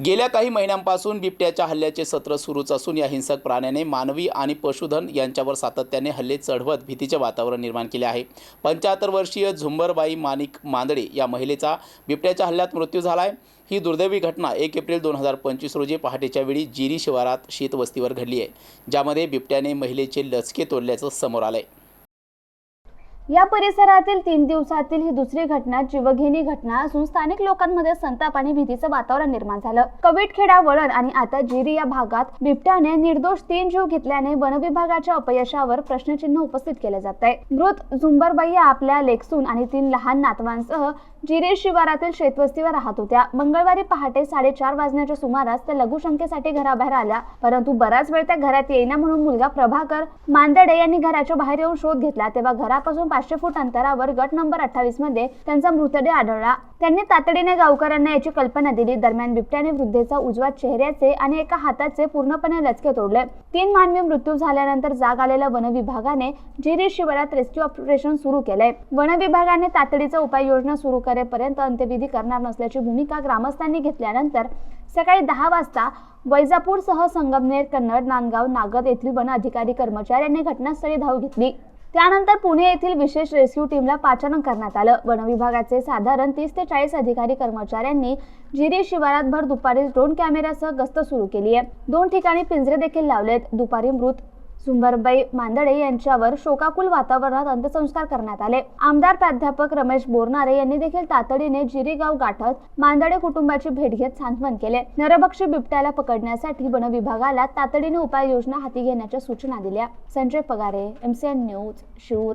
गेल्या काही महिन्यांपासून बिबट्याच्या हल्ल्याचे सत्र सुरूच असून या हिंसक प्राण्याने मानवी आणि पशुधन यांच्यावर सातत्याने हल्ले चढवत भीतीचे वातावरण निर्माण केले आहे. पंच्याहत्तर वर्षीय झुंबरबाई मानिक मांदडे या महिलेचा बिबट्याच्या हल्ल्यात मृत्यू झाला आहे. ही दुर्दैवी घटना एक एप्रिल दोन हजार पंचवीस रोजी पहाटेच्या वेळी जिरी शिवारात शीतवस्तीवर घडली आहे ज्यामध्ये बिबट्याने महिलेचे लचके तोडल्याचं समोर आलं आहे या परिसरातील तीन दिवसातील ही दुसरी घटना जीवघेणी घटना असून स्थानिक लोकांमध्ये संताप आणि भीतीचं वातावरण निर्माण झालं. कवीटखेडा वळण आणि आता जिरी या भागात बिबट्याने निर्दोष तीन जीव घेतल्याने वनविभागाच्या अपयशावर प्रश्नचिन्ह उपस्थित केले जात आहे. मृत झुंबरबाई या आपल्या लेखसून आणि तीन लहान नातवांसह जिरे शिवारातील शेतवस्तीवर राहत होत्या. मंगळवारी पहाटे साडेचार वाजण्याच्या सुमारास त्या लघुशंकेसाठी घराबाहेर आल्या. परंतु बराच वेळ त्या घरात येईना म्हणून मुलगा प्रभाकर मांदडे यांनी घराच्या बाहेर येऊन शोध घेतला. तेव्हा घरापासून पाचशे फूट अंतरावर गट नंबर अठ्ठावीसमध्ये त्यांचा मृतदेह आढळला. त्यांनी तातडीने गावकऱ्यांना याची कल्पना दिली. दरम्यान बिबट्याने वृद्धेचा उजवा चेहऱ्याचे आणि एका हाताचे पूर्णपणे लचके तोडले. तीन मानवी मृत्यू झाल्यानंतर जाग आलेल्या वन विभागाने जिरी शिवारात रेस्क्यू ऑपरेशन सुरू केलंय वन विभागाने तातडीचा उपाययोजना सुरू करेपर्यंत अंत्यविधी करणार नसल्याची भूमिका ग्रामस्थांनी घेतल्यानंतर सकाळी दहा वाजता वैजापूरसह संगमनेर कन्नड नांदगाव नागद येथील वन अधिकारी कर्मचाऱ्यांनी घटनास्थळी धाव घेतली. त्यानंतर पुणे येथील विशेष रेस्क्यू टीमला पाचारण करण्यात आलं. वन विभागाचे साधारण तीस ते चाळीस अधिकारी कर्मचाऱ्यांनी जिरी शिवारात भर दुपारी ड्रोन कॅमेऱ्यासह गस्त सुरू केली आहे. दोन ठिकाणी पिंजरे देखील लावलेत. दुपारी मृत झुंबरबाई मांदडे यांच्यावर शोकाकुल वातावरणात अंत्यसंस्कार करण्यात आले. आमदार प्राध्यापक रमेश बोरनारे यांनी देखील तातडीने जिरेगाव गाठत मांदडे कुटुंबाची भेट घेत सांत्वन केले. नरभक्षी बिबट्याला पकडण्यासाठी वन विभागाला तातडीने उपाययोजना हाती घेण्याच्या सूचना दिल्या. Sanjay Pagare MCN news Shivur